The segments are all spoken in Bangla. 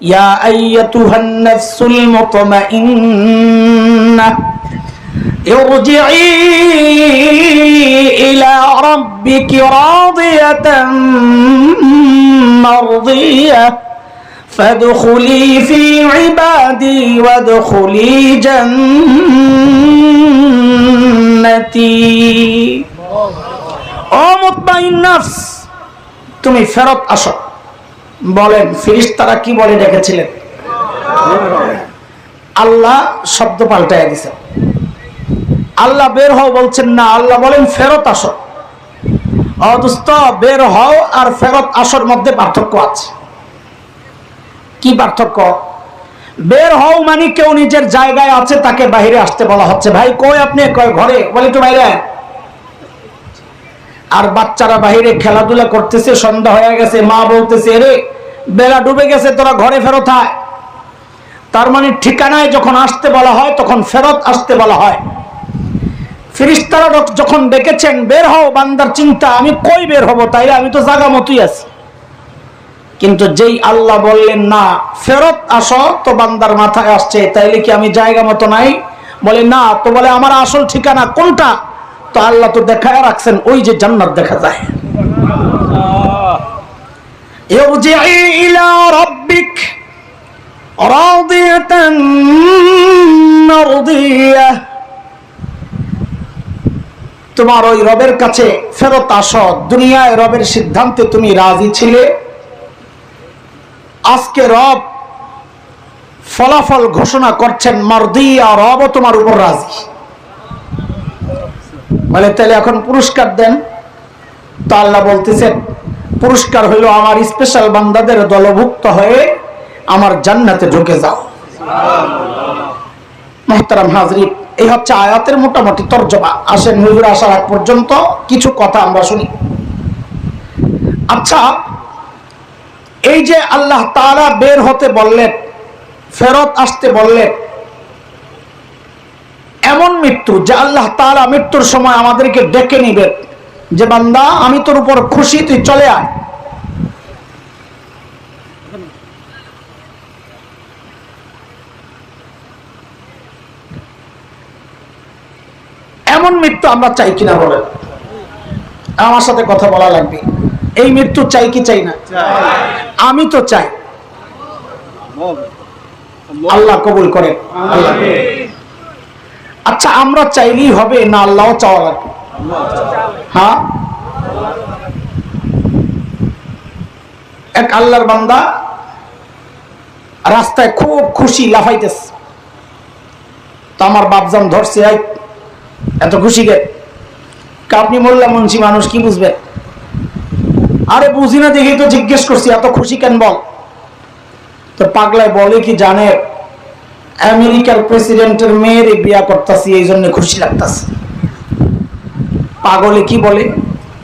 يا أيتها النفس المطمئنة ارجعي إلى ربك راضية مرضية فادخلي في عبادي وادخلي جنتي ও মুতমাইন নাফস তুমি ফেরত আসো বলেন, ফিরিস্তারা কি বলে ডেকেছিলেন? আল্লাহ শব্দ পাল্টাইয়া দিছেন আল্লাহ বের হও বলছেন, না, আল্লাহ বলেন ফেরত আসো। অদুস্ত বের হও আর ফেরত আসর মধ্যে পার্থক্য আছে। কি পার্থক্য? বের হও মানে কেউ নিজের জায়গায় আছে, তাকে বাইরে আসতে বলা হচ্ছে। ভাই, কই আপনি? কয় ঘরে? বলে একটু বাইরে আর বাচ্চারা বাইরে খেলাধুলা করতেছে, সন্ধ্যা হয়ে গেছে, মা বলতেছে রে বেলা ডুবে গেছে, তোরা ঘরে ফেরত আয়। তার মানে ঠিকানায় যখন আসতে বলা হয়, তখন ফেরত আসতে বলা হয়। ফিরিস্তারা যখন ডেকেছেন, বের হও, বান্দার চিন্তা, আমি কই বের হব? তাইলে আমি তো জাগা মতোই আছি। কিন্তু যেই আল্লাহ বললেন, না, ফেরত আসো, তো বান্দার মাথায় আসছে, তাইলে কি আমি জায়গা মতো নাই? বলে, না, তো বলে, আমার আসল ঠিকানা কোনটা? তো আল্লাহ তো দেখায় রাখছেন, ওই যে জান্নাত দেখা যায়। ارجعي إلى ربك راضية مرضية তোমার ওই রবের কাছে ফেরত আসো দুনিয়ায় রবের সিদ্ধান্তে তুমি রাজি ছিলে আজকে রব ফলাফল ঘোষণা করছেন মারদিয়া রবও তোমার উপর রাজি বলে তাহলে এখন পুরস্কার দেন তো আল্লাহ বলতেছেন পুরস্কার হইল আমার স্পেশাল বান্দাদের দলভুক্ত হয়ে আমার জান্নাতে ঢুকে যাও। মোহতারাম হাজরি, এই হচ্ছে আয়াতের মোটামুটি তর্জমা। আসেন হুজুর আসার আগ পর্যন্ত কিছু কথা আমরা শুনি। আচ্ছা এই যে আল্লাহ তাআলা বের হতে বললেন, ফেরত আসতে বললেন, এমন মৃত্যু যে আল্লাহ তাআলা মৃত্যুর সময় আমাদেরকে ডেকে নিবেন। যে বান্দা আমি তোর উপর খুশি তুই চলে আয়। এমন মৃত্যু আমরা চাই কিনা বলেন আমার সাথে কথা বলা লাগবে। এই মৃত্যু চাই কি চাই না? আমি তো চাই। আল্লাহ কবুল করে আচ্ছা আমরা চাইলেই হবে না আল্লাহ চাওয়া লাগবে। হ্যাঁ? এক আল্লাহর বান্দা রাস্তায় খুব খুশি লাফাইতেছে। তো আমার বাপজান ধরছে এত খুশি আপনি মোল্লা মুন্সি মানুষ, কি বুঝবে? আরে বুঝি না দেখেই তো জিজ্ঞেস করছি, এত খুশি কেন বল? তো পাগলায় বলে কি জানে? আমেরিকার প্রেসিডেন্টের মেয়ের বিয়া করতেছি, এই জন্য খুশি লাগতেছে। পাগলে কি বলে?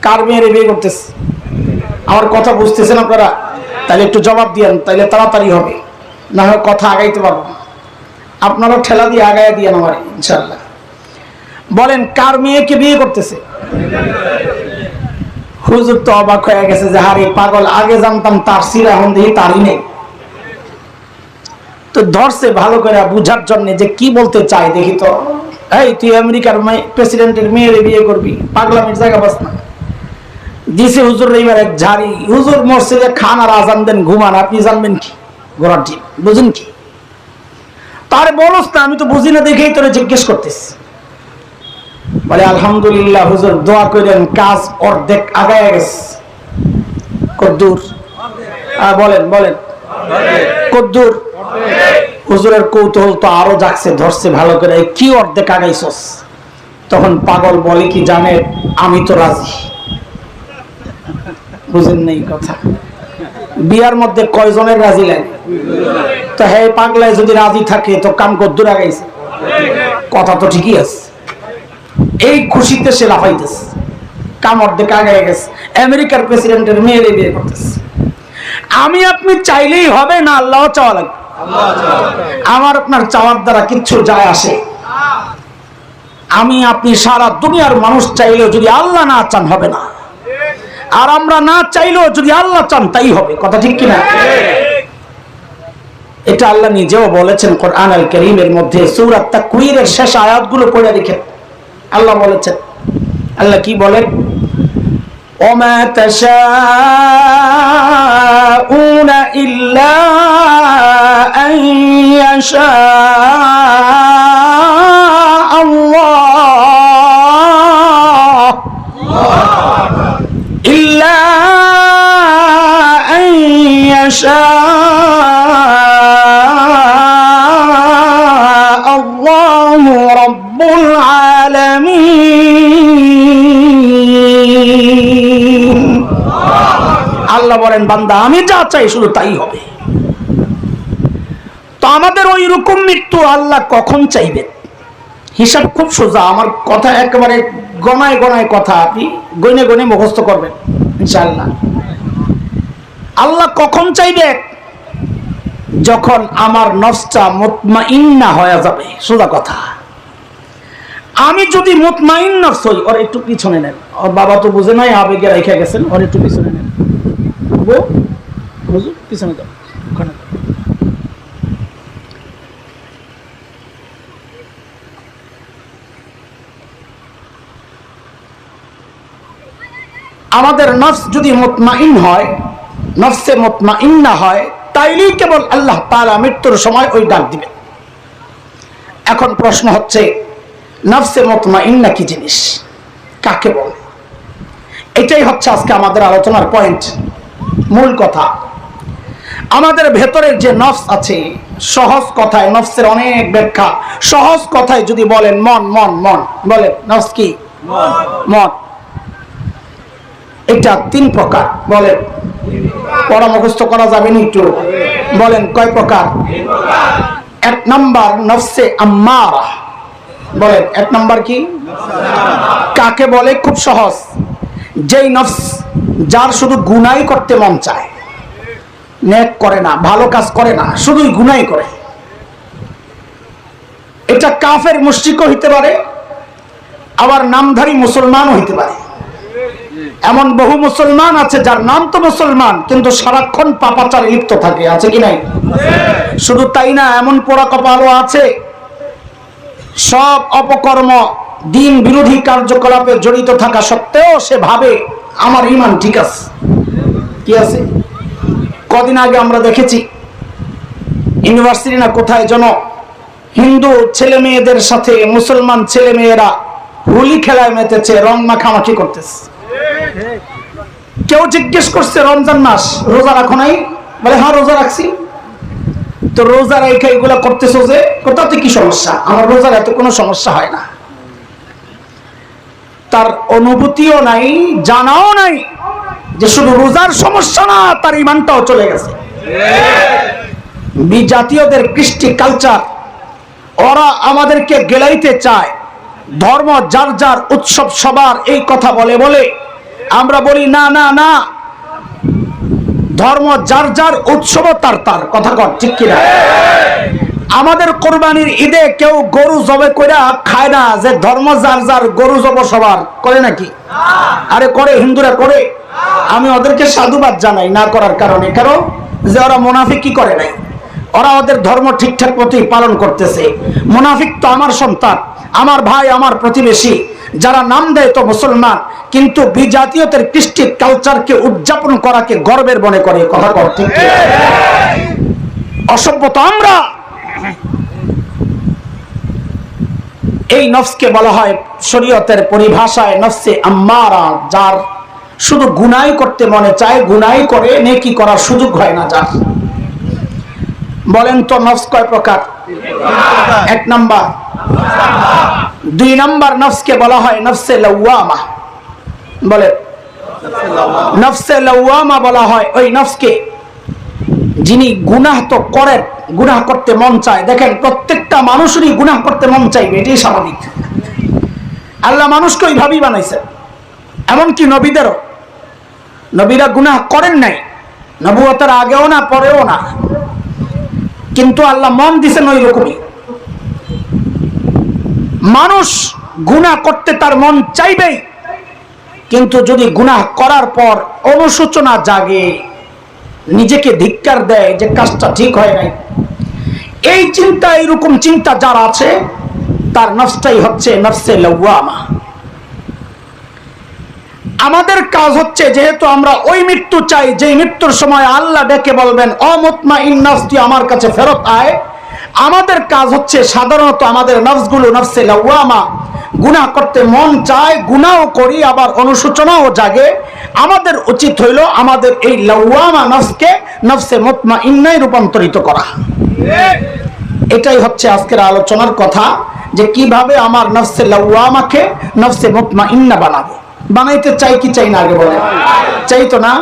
কার মেয়ের বিয়ে করতেছে? আমার কথা বুঝতেছেন আপনারা? তাহলে একটু জবাব দিয়েন, তাহলে তাড়াতাড়ি হবে। না হয় কথা আগাইতে পারব। না। আপনারাও ঠেলা দিয়ে আগায় দিয়েন আমার ইনশাল্লাহ বলেন, কার মেয়েকে বিয়ে করতেছে? হুজুর তো অবাক হয়ে গেছে যে, হারে পাগল, আগে জানতাম তার সিরা এখন দেখি তারই নেই। তো ধরছে ভালো করে বুঝার জন্য যে কি বলতে চাই দেখি তো। এই, তুই আমেরিকার প্রেসিডেন্টের মেয়ের বিয়ে করবি, পাগলামের জায়গা বাস না। দিছে হুজুর এইবার এক ঝাড়ি। হুজুর মসজিদে খান আর আজান দেন, ঘুমান। আপনি জানবেন কি? গোড়ার ঠিক বুঝুন কি? তার বলস না, আমি তো বুঝি না, দেখেই তোরে জিজ্ঞেস করতেছি। বলে, আলহামদুলিল্লাহ হুজুর, দোয়া করেন কাজ অর্ধেক আগায় গেছে। কদ্দুর। বলেন বলেন। কদ্দুর। হুজুরের কৌতূহল তো আরও জাগছে, ধরছে ভালো করে। কি অর্ধেক আগাইছস? তখন পাগল বলে কি, জানে, আমি তো রাজি। বুঝেন নেই কথা। বিয়ার মধ্যে কয়জনের রাজি লাগে? তো হে পাগলায় যদি রাজি থাকে, তো কাম কদ্দুর আগাইছে? কথা তো ঠিকই আছে। এই খুশিতে সে লাফাইতেছে। কাম অর্ধেক আগে গেছে। আমেরিকার প্রেসিডেন্টের মেয়েরে বিয়ে করতেছে। আমি আপনি চাইলেই হবে না আল্লাহ চাওয়া লাগবে। আমার আপনার চাওয়ার দ্বারা কিচ্ছু যায় আসে। আমি, আপনি সারা দুনিয়ার মানুষ চাইলেও যদি আল্লাহ না চান, হবে না। আর আমরা না চাইলেও যদি আল্লাহ চান, তাই হবে। কথা ঠিক কিনা? এটা আল্লাহ নিজেও বলেছেন কোরআন আল করিমের মধ্যে, সূরা তাকওয়িরের শেষ আয়াতগুলো পড়ে দেখেন। আল্লাহ বলেছেন। আল্লাহ কি বলেন? ওমা تشاءون إلا أن يشاء الله. إلا أن يشاء আল্লাহ বলেন, বান্দা, আমি যা চাই শুধু তাই হবে। তো আমাদের ওই রকম মৃত্যু আল্লাহ কখন চাইবেন? হিসাব খুব সোজা, আমার কথা একেবারে গনায় গনায় কথা, আপনি গনে গনে মুখস্থ করবেন, ইনশাআল্লাহ। আল্লাহ কখন চাইবে? যখন আমার নফসটা মুতমাইন্না হয়ে যাবে, সোজা কথা। আমি যদি মুতমাইন নফস হই ওর একটু পিছনে নেন। ওর বাবা তো বুঝে নাই, আবেগে রেখে গেছেন, ওর একটু পিছনে নেন। বউ, হুজুর, পিছনে যাও ওখানে যাও। আমাদের নফস যদি মুতমাইন হয় নফসে মুতমাইন না হয় তাইলেই কেবল আল্লাহ তাআলা মৃত্যুর সময় ওই ডাক দিবেন। এখন প্রশ্ন হচ্ছে নফসে না কি জিনিস? কাকে বলে? এটাই হচ্ছে আজকে আমাদের আলোচনার পয়েন্ট মূল কথা। আমাদের ভেতরের যে নফস আছে সহজ কথায় নফসের অনেক ব্যাখ্যা। সহজ কথায় যদি বলেন মন মন মন বলেন নফস কি? মন। এটা তিন প্রকার বলেন। পড়া মুখস্থ করা যাবে নি একটু। বলেন কয় প্রকার? এক নাম্বার নফসে আম্মারা। বলেন এক নাম্বার কি? কাকে বলে? খুব সহজ। যেই নফস যার শুধু গুনাই করতে মন চায়। নেক করে না, ভালো কাজ করে না, শুধুই গুনাই করে। এটা কাফের মুশ্রিকও হইতে পারে, আবার নামধারী মুসলমানও হইতে পারে। এমন বহু মুসলমান আছে, যার নাম তো মুসলমান, কিন্তু সারাক্ষণ পাপাচারে লিপ্ত থাকে, আছে কি নাই? শুধু তাই না, এমন পোড়া কপালও আছে। সব অপকর্ম, দিন বিরোধী কার্যকলাপে জড়িত থাকা সত্ত্বেও সে ভাবে আমার ইমান ঠিক আছে। কি আছে? কদিন আগে আমরা দেখেছি, ইউনিভার্সিটি না কোথায় যেন হিন্দু ছেলে মেয়েদের সাথে মুসলমান ছেলে মেয়েরা হোলি খেলায় মেতেছে, রং মাখামাখি করতেছে। কেউ জিজ্ঞেস করছে, রমজান মাস রোজা রাখো নাই? বলে হ্যাঁ রোজা রাখছি। তো রোজা রেখে এগুলা করতেছো যে, কোথাতে কি সমস্যা? আমার রোজার এত কোনো সমস্যা হয় না। তার অনুভূতিও নাই, জানাও নাই যে শুধু রোজার সমস্যা না, তার ইমানটাও চলে গেছে। বিজাতীয়দের কৃষ্টি কালচার ওরা আমাদেরকে গেলাইতে চায়। ধর্ম যার যার উৎসব সবার এই কথা বলে বলে। আমরা বলি, না না না, ধর্ম যার যার উৎসব তার তার। কথা কর ঠিক কিনা? আমাদের কোরবানির ঈদে কেউ গরু জবে কইরা খায় না, যে ধর্ম যার যার গরু জব সবার, করে নাকি? আরে করে, হিন্দুরা করে। আমি ওদেরকে সাধুবাদ জানাই না করার কারণে। কারণ যে ওরা মোনাফিক কি করে নাই? ওরা ওদের ধর্ম ঠিকঠাক মতোই পালন করতেছে। মোনাফিক তো আমার সন্তান, আমার ভাই, আমার প্রতিবেশী। যারা নাম দেয় তো মুসলমান, কিন্তু বিজাতীয়তের কৃষ্টি কালচারকে উদযাপন করাকে গর্বের মনে করে। কথা কর, ঠিক কি? অসভ্য তো আমরা। এই নফসকে বলা হয় শরীয়তের পরিভাষায় নফসে আম্মারা, যার শুধু গুনাই করতে মনে চায়, গুনাই করে, নেকি করার সুযোগ হয় না যার। বলেন তো নফস কয় প্রকার? এক নাম্বার। দুই নাম্বার নফসকে বলা হয় নফসে লওয়ামা। বলে নফসে লওয়ামা বলা হয় ওই নফসকে যিনি গুনাহ তো করেন গুনাহ করতে মন চায়। দেখেন, প্রত্যেকটা মানুষেরই গুনাহ করতে মন চাইবে, এটাই স্বাভাবিক। আল্লাহ মানুষকে ওইভাবেই বানাইছেন এমনকি নবীদেরও। নবীরা গুনাহ করেন নাই। নবুয়তার আগেও না, পরেও না। কিন্তু আল্লাহ মন দিছেন ওই রকমই। মানুষ গুনাহ করতে তার মন চাইবেই। কিন্তু যদি গুনাহ করার পর অনুশোচনা জাগে নিজেকে ধিক্কার দেয় যে কাজটা ঠিক হয় নাই। এই চিন্তা, এরকম চিন্তা যার আছে, তার নফসটাই হচ্ছে নফসে লওয়ামা। আমাদের কাজ হচ্ছে যেহেতু আমরা ওই মৃত্যু চাই যে মৃত্যুর সময় আল্লাহ ডেকে বলবেন অমতমা ইন্নাস আমার কাছে ফেরত আয়। আমাদের কাজ হচ্ছে সাধারণত আমাদের নফসগুলো নফসে লাওয়ামা। গুনাহ করতে মন চায় গুনাও করি, আবার অনুশোচনাও জাগে। আমাদের উচিত হইল আমাদের এই লাওয়ামা নফসকে নফসে মতমা ইন্নায় রূপান্তরিত করা। এটাই হচ্ছে আজকের আলোচনার কথা যে কীভাবে আমার নফসে লাওয়ামাকে নফসে মুতমা ইন্না বানাবো। বানাইতে চাই কি চাই না আগে বলেন। চাই তো না?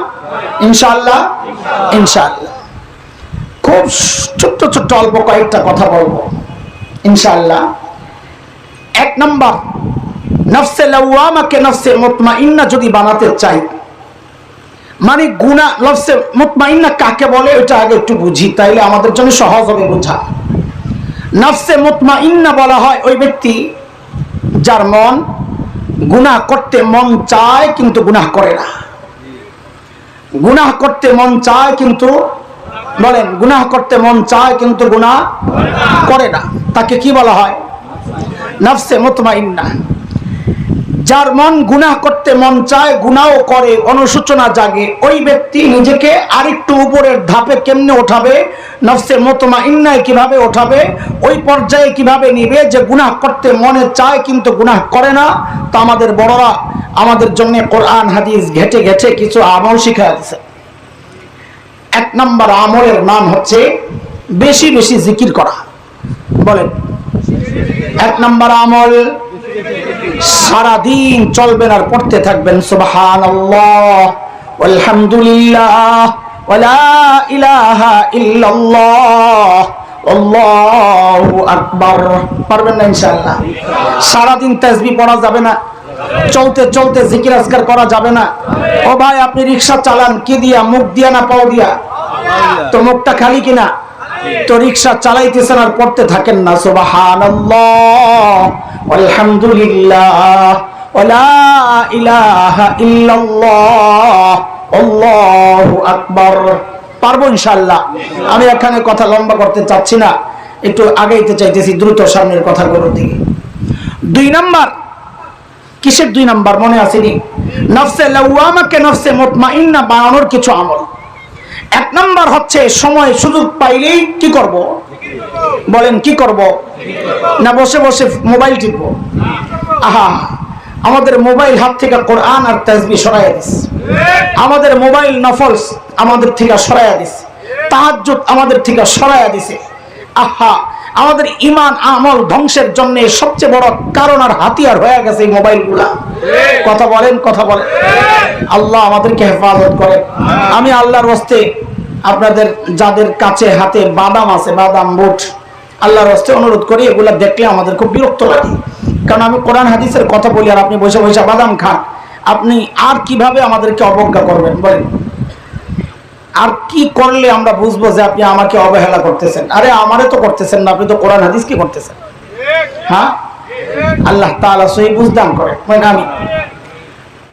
ইনশাআল্লাহ? ইনশাআল্লাহ। খুব ছোট্ট ছোট্ট অল্প কয়েকটা কথা বলব। ইনশাআল্লাহ। এক নম্বর, নফসে লাওয়ামাকে নফসে মুতমা ইন্না যদি বানাতে চাই মানে গুনা নফসে মুতমা ইন্না কাকে বলে, ওটা আগে একটু বুঝি, তাইলে আমাদের জন্য সহজ হবে বোঝা। নফসে মুতমা ইন্না বলা হয় ওই ব্যক্তি যার মন গুনাহ করতে মন চায় কিন্তু গুনাহ করে না। গুনাহ করতে মন চায় কিন্তু, বলেন, গুনাহ করতে মন চায় কিন্তু গুনাহ করে না। তাকে কি বলা হয়? নফসে মুতমা ইন্না যার মন গুনাহ করতে মন চায় গুনাও করে অনুসূচনা জাগে। ওই ব্যক্তি নিজেকে আরেকটু উপরের ধাপে কেমনে ওঠাবে? নফসে মতমা ইন্নায় কীভাবে ওঠাবে? ওই পর্যায়ে কীভাবে নিবে যে গুনাহ করতে মনে চায় কিন্তু গুনাহ করে না? তা আমাদের বড়রা আমাদের জন্য কোরআন, হাদিস ঘেটে ঘেটে কিছু আমল শিখা দিচ্ছে এক নম্বর আমলের নাম হচ্ছে বেশি বেশি জিকির করা। বলেন। এক নম্বর আমল সারাদিন চলবেন আর পড়তে থাকবেন সুবহান আলহামদুলিল্লাহ পারবেন না সারাদিন পড়া যাবে না, চলতে চলতে করা যাবে না। আপনি রিকশা চালান, কি দিয়া, মুখ দিয়া না পাও দিয়া? তো মুখটা খালি কিনা? তো রিক্সা চালাইতেছেন আর পড়তে থাকেন না, সুবহানাল্লাহ। আলহামদুলিল্লাহ। পারব ইনশাআল্লাহ। আমি এখানে কথা লম্বা করতে চাচ্ছি না। একটু আগাইতে চাইতেছি দ্রুত সামনের কথাগুলোর দিকে। দুই নাম্বার। কিসের দুই নাম্বার? মনে আসেনি নফসে লাওয়ামাকে নফসে মুতমাইন্না বানানোর কিছু আমল। এক নম্বর হচ্ছে সময় সুযোগ পাইলেই কি করব? বলেন, কি করব? না, বসে বসে মোবাইল টিপব। আহা, আমাদের মোবাইল হাত থেকে কোরআন আর তাজবি সরাইয়া দিস। আমাদের মোবাইল নফলস আমাদের থেকে সরাইয়া দিস। তাহাজ আমাদের থেকে সরাইয়া দিছে। আহা আমাদের ইমান আমল ধ্বংসের জন্য সবচেয়ে বড় কারণ আর হাতিয়ার হয়ে গেছে এই মোবাইলগুলা। কথা বলেন কথা বলেন। আল্লাহ আমাদেরকে হেফাজত করেন আমি আল্লাহর হস্তে আপনাদের যাদের কাছে হাতে বাদাম আছে বাদাম বুট আল্লাহর হস্তে অনুরোধ করি এগুলা দেখলে আমাদের খুব বিরক্ত লাগে। কারণ আমি কোরআন হাদিসের কথা বলি আর আপনি বসে বসে বাদাম খান। আপনি আর কীভাবে আমাদেরকে অবজ্ঞা করবেন বলেন? আর কি করলে আমরা বুঝব যে আপনি আমাকে অবহেলা করতেছেন? আরে আমারে তো করতেছেন না, আপনি তো কোরআন, হাদিস কি করতেছেন? হ্যাঁ? আল্লাহ তাআলা সহি বুঝদান করে। আমি